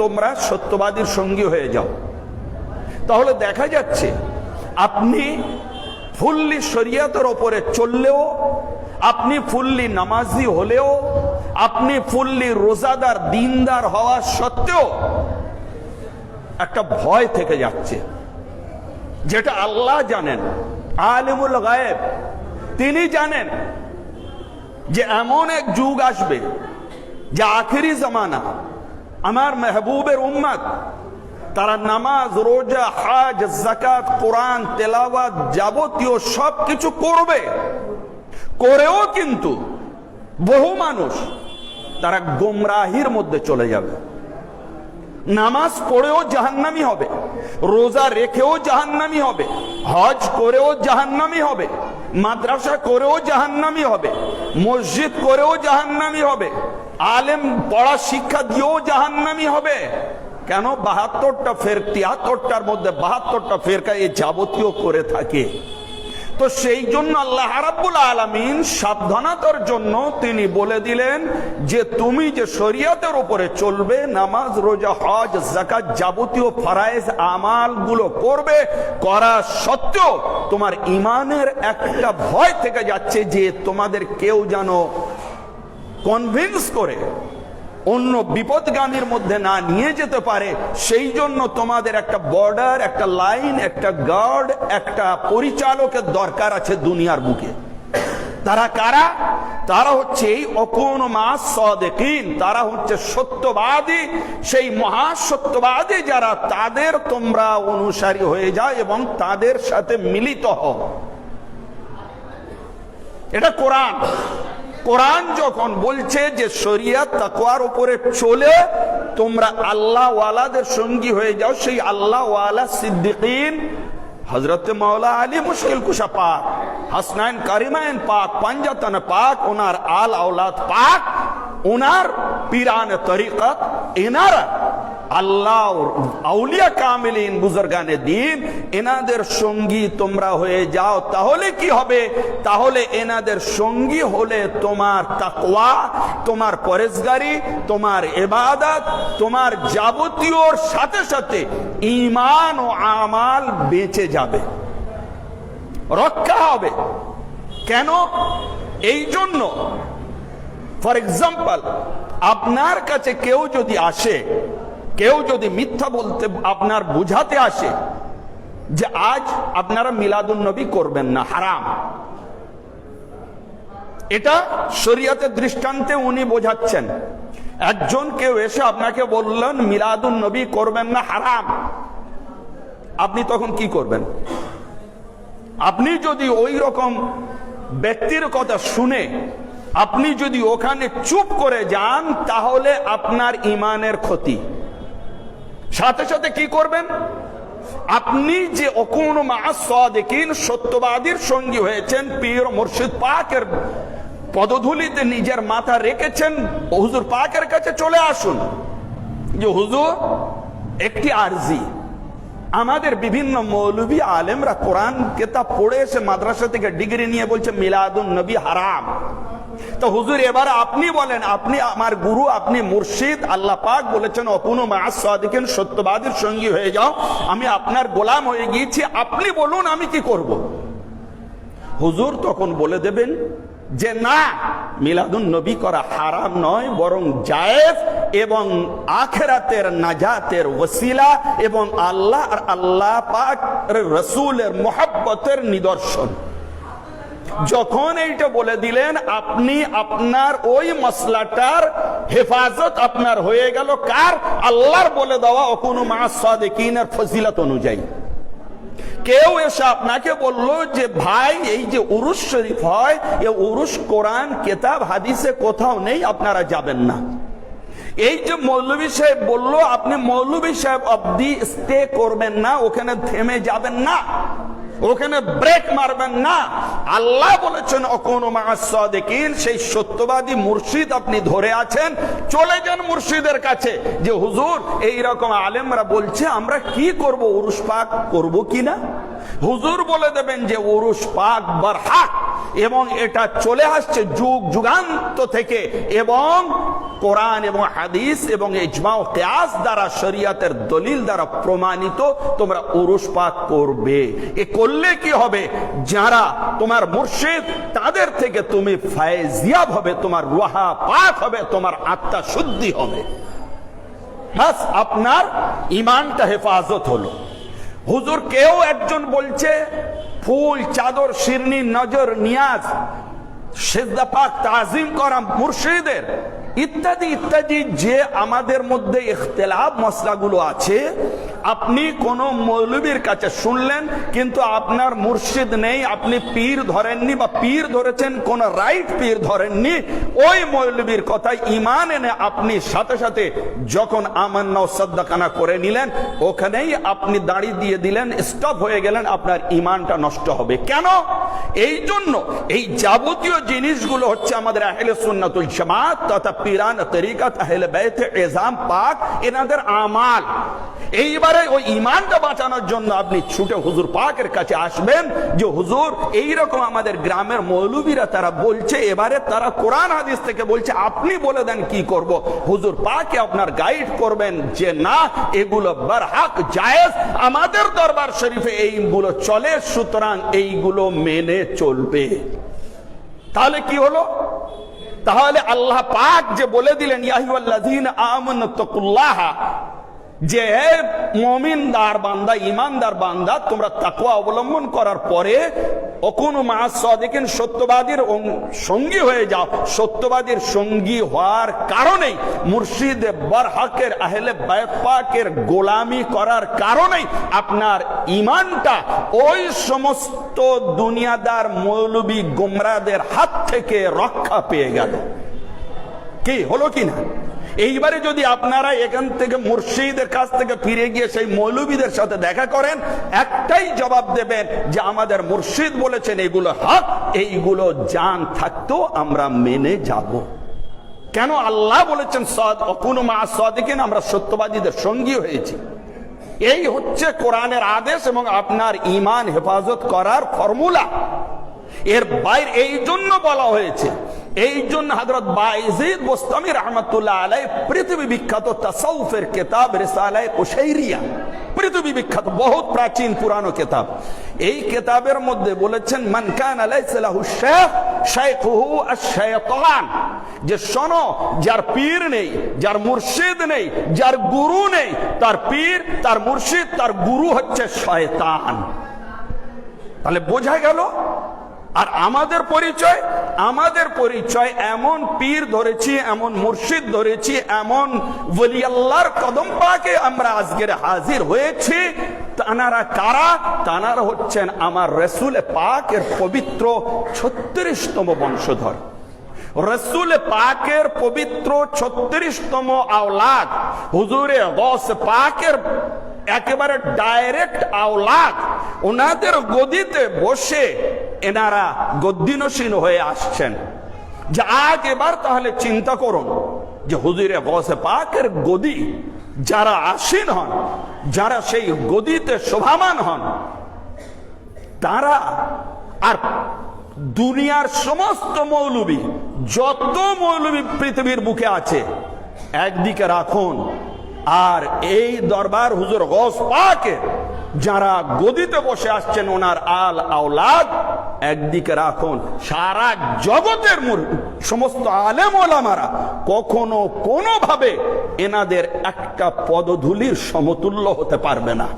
তোমরা সত্যবাদীর সঙ্গী হয়ে যাও। তাহলে দেখা যাচ্ছে, আপনি ফুল্লি শরিয়তের ওপরে চললেও, আপনি ফুল্লি নামাজি হলেও, আপনি ফুল্লি রোজাদার, দিনদার হওয়া সত্ত্বেও একটা ভয় থেকে যাচ্ছে, যেটা আল্লাহ জানেন, আলিমুল গায়েব, তিনি জানেন যে এমন এক যুগ আসবে যে আখেরি জামানা, আমার মেহবুবের উম্মত, তারা নামাজ, রোজা, হাজ জাকাত কোরআন, তেলাওয়াত যাবতীয় সব কিছু করবে। করেও কিন্তু বহু মানুষ তারা গোমরাহির মধ্যে চলে যাবে। নামাজ পড়েও জাহান্নামি হবে, রোজা রেখেও জাহান্নামি হবে, হজ করেও জাহান্নামি হবে, মাদ্রাসা করেও জাহান্নামি হবে, মসজিদ করেও জাহান্নামি হবে আলেম পড়া শিক্ষা দিয়েও জাহান্নামি হবে। কেন? বাহাত্তরটা ফের তিয়াত্তরটার মধ্যে বাহাত্তরটা ফেরকা এই যাবতীয় করে থাকে। তো সেই জন্য আল্লাহ রাব্বুল আলামিন সাবধানতার জন্য তিনি বলে দিলেন যে, তুমি যে শরিয়তের উপরে চলবে, নামাজ, রোজা, হজ জাকাত যাবতীয় ফরায়েজ আমালগুলো করবে, করা সত্ত্বেও তোমার ইমানের একটা ভয় থেকে যাচ্ছে যে, তোমাদের কেউ যেন কনভিন্স করে অন্য বিপদগামীর মধ্যে না নিয়ে যেতে পারে, সেই জন্য তোমাদের একটা বর্ডার একটা লাইন একটা গার্ড একটা পরিচালকের দরকার আছে দুনিয়ার বুকে। তারা কারা? তারা হচ্ছে এই অকুন মাস সদেকিন, তারা হচ্ছে সত্যবাদী, সেই মহা সত্যবাদী যারা তাদের তোমরা অনুসারী হয়ে যাও এবং তাদের সাথে মিলিত হও। এটা কোরআন। কোরআন যখন বলছে যে শরিয়াত তাকওয়ার উপরে চলে তোমরা আল্লাহ ওয়ালাদের সঙ্গী হয়ে যাও, সেই আল্লাহ ওয়ালা সিদ্দিকিন হজরত মাওলা আলী মুশকিল কুশা পাক, হাসনাইন কারিমাইন পাক, পাঞ্জাতন পাক, ওনার আল আওলাদ পাক, ওনার পিরান তরিকত, এনারা আল্লাহ আউলিয়া কামিলিন বুজুর্গানে দিন, এনাদের সঙ্গী তোমরা হয়ে যাও। তাহলে কি হবে? তাহলে এনাদের সঙ্গী হলে তোমার তাকওয়া, তোমার পরেশগারি তোমার এবাদত তোমার যাবতীয়র সাথে সাথে ইমান ও আমাল বেঁচে যাবে। রক্ষা হবে। কেন? এই জন্য। ফর এক্সাম্পল আপনার কাছে কেউ যদি আসে কেউ যদি মিথ্যা বলতে আপনার বুঝাতে আসে যে আজ আপনারা মিলাদুন নবী করবেন না, হারাম। এটা শরিয়াতের দৃষ্টান্তে উনি বোঝাচ্ছেন। একজন কেউ এসে আপনাকে বললেন, মিলাদুন নবী করবেন না, হারাম। আপনি তখন কি করবেন? আপনি যদি ওই রকম ব্যক্তির কথা শুনে আপনি যদি ওখানে চুপ করে যান, তাহলে আপনার ইমানের ক্ষতি। সাথে সাথে কি করবেন? আপনি যে অকুন মাসিন সত্যবাদীর সঙ্গী হয়েছেন, পীর মুর্শিদ পাকের পদধূলিতে নিজের মাথা রেখেছেন হুজুর পাকের কাছে চলে আসুন। যে হুজুর, একটি আরজি। আমাদের বিভিন্ন মৌলবী আলেমরা কোরআন কেতাব পড়ে এসে মাদ্রাসা থেকে ডিগ্রি নিয়ে বলছে, মিলাদুন নবী হারাম। তো হুজুর, এবার আপনি বলেন, আপনি আমার গুরু, আপনি মুর্শিদ, আল্লাহ পাক বলেছেন অপুন মাসিকেন সত্যবাদীর সঙ্গী হয়ে যাও। আমি আপনার গোলাম হয়ে গিয়েছি, আপনি বলুন আমি কি করব? হুজুর তখন বলে দেবেন যে, না, মিলাদুন নবী করা হারাম নয়, বরং জায়েজ এবং আখেরাতের নাজাতের ওসিলা এবং আল্লাহ আর আল্লাহ পাক রসুলের মোহাব্বতের নিদর্শন। যখন এইটা বলে দিলেন, আপনি আপনার ওই মশলাটার হেফাজত আপনার হয়ে গেল কার? আল্লাহর বলে দেওয়া, অকুন মাসিনের ফজিলত অনুযায়ী। কেউ এসে আপনাকে বলল যে, ভাই, এই যে উরুস শরীফ হয়, এ উরুস কোরআন, কেতাব, হাদিসে কোথাও নেই, আপনারা যাবেন না। এই যে মৌলভী সাহেব বলল, আপনি মৌলভী সাহেব অব্দি স্টে করবেন না, ওখানে থেমে যাবেন না। ওখানে ব্রেক মারবেন না। আল্লাহ বলেছেন দেখেন সেই সত্যবাদী মুর্শিদ আপনি ধরে আছেন। চলে যান মুর্শিদের কাছে। যে, হুজুর এই রকম আলেমরা বলছে, আমরা কি করব? উরুস পাক করব কিনা হুজুর বলে দেবেন যে উরুস পাক বারহাক এবং এটা চলে আসছে যুগ যুগান্ত থেকে। এবং কোরআন এবং হাদিস এবং ইজমা কেয়াস দ্বারা, শরিয়াতের দলিল দ্বারা প্রমাণিত তোমরা উরুষ পাক করবে এ করলে কি হবে? যারা তোমার মুর্শিদ, তাদের থেকে তুমি ফায়জিয়াব হবে, তোমার রুহা পাক হবে, তোমার আত্মা শুদ্ধি হবে। বাস আপনার ইমানটা হেফাজত হলো। হুজুর কেউ একজন বলছে ফুল চাদর শিরনি নজর নিয়াজ তাজিম ইত্যাদি ইত্যাদি যে আমাদের মধ্যে ইখতলাফ মশলাগুলো আছে আপনি কোন মৌলবীর কাছে শুনলেন, কিন্তু আপনার মুর্শিদ নেই, আপনি পীর ধরেননি বা পীর ধরেছেন, কোন রাইট পীর ধরেননি, ওই মৌলবীর কথায় ইমান এনে আপনি সাথে সাথে যখন আমান্না সদ্দাকানা করে নিলেন, ওখানেই আপনি দাড়ি দিয়ে দিলেন স্টপ হয়ে গেলেন, আপনার ইমানটা নষ্ট হবে। কেন? এই জন্য এই যাবতীয় জিনিসগুলো হচ্ছে আমাদের আহলে সুন্নাতুল জামাত তথা পিরান তরিকাত আহলে বাইত এজাম পাক, এনাদের আমাল। এইবারে ওই ইমানটা বাঁচানোর জন্য আপনি ছুটে হুজুর পাকের কাছে আসবেন যে, হুজুর, এইরকম আমাদের গ্রামের মৌলবীরা তারা বলছে, এবারে তারা কোরআন হাদিস থেকে বলছে, আপনি বলে দেন কি করব? হুজুর পাকে আপনার গাইড করবেন যে, না, এগুলো বারহাক জায়েজ, আমাদের দরবার শরীফে এইগুলো চলে, সুতরাং এইগুলো মেনে চলবে। তাহলে কি হলো? তাহলে আল্লাহ পাক যে বলে দিলেন ইয়াহিউল্লাযীন আমানুত্তাকুল্লাহ যে মমিনদার বান্দা ইমানদার বান্দা, তোমরা তাকওয়া অবলম্বন করার পরে অকুন মা সাদিকিন, সত্যবাদীর সঙ্গী হয়ে যাও। সত্যবাদীর সঙ্গী হওয়ার কারণেই, মুর্শিদ বরহাকের আহলে বায়ত পাকের গোলামি করার কারণেই আপনার ইমানটা ওই সমস্ত দুনিয়াদার মৌলবী গোমরাদের হাত থেকে রক্ষা পেয়ে গেল। কি? হলো কি না? এইবারে যদি আপনারা এখান থেকে মুর্শিদের কাছ থেকে ফিরে গিয়ে সেই মৌলবীদের সাথে দেখা করেন, একটাই জবাব দেবেন যে আমাদের মুর্শিদ বলেছেন, এগুলো হক, এইগুলো জান থাকতো আমরা মেনে যাব। কেন আল্লাহ বলেছেন, সদ অকুন মা সদিকিন আমরা সত্যবাদীদের সঙ্গী হয়েছি। এই হচ্ছে কোরআনের আদেশ এবং আপনার ইমান হেফাজত করার ফর্মুলা। এর বাইরে এই জন্য বলা হয়েছে এই জন্য হজরত বাইজিদ বোস্তামি রহমতুল্লাহ আলাই পৃথিবী বিখ্যাত তাসাউফের কেতাব রেসালায় কুশাইরিয়া পৃথিবী বিখ্যাত, বহুত প্রাচীন, পুরানো কেতাব। এই কেতাবের মধ্যে বলেছেন, মান কান আলাইসালাহু শেখ শাইখুহু আশ-শায়তান যে শোনো, যার পীর নেই, যার মুর্শিদ নেই, যার গুরু নেই, তার পীর, তার মুর্শিদ, তার গুরু হচ্ছে শয়তান। তাহলে বোঝা গেল আর আমাদের পরিচয় আমাদের পরিচয় এমন পীর ধরেছি, এমন মুর্শিদ ধরেছি, এমন বলি আল্লাহর কদম পাকে আমরা আজকের হাজির হয়েছি। তানারা কারা? তানারা হচ্ছেন আমার রসুল পাকের পবিত্র ছত্রিশতম বংশধর। রসুল পাকের পবিত্র ছত্রিশতম আওলাদ। হুজুরে গস পাকের একেবারে ডাইরেক্ট আওলাদ। ওনাদের গদিতে বসে এনারা গদ্দিনসীন হয়ে আসছেন। যে আজ এবার তাহলে চিন্তা করুন যে হুজুরে গসে পাকের গদি যারা আসীন হন, যারা সেই গদিতে শোভামান হন, তারা আর দুনিয়ার সমস্ত মৌলবী, যত মৌলবী পৃথিবীর বুকে আছে, একদিকে রাখুন। আর এই দরবার হুজুর গস পাকে যারা গদিতে বসে আসছেন, ওনার আল আওলাদ একদিকে রাখুন, সারা জগতের মূল- সমস্ত আলেম ওলামারা কখনো কোনোভাবে এনাদের একটা পদধূলির সমতুল্য হতে পারবে না।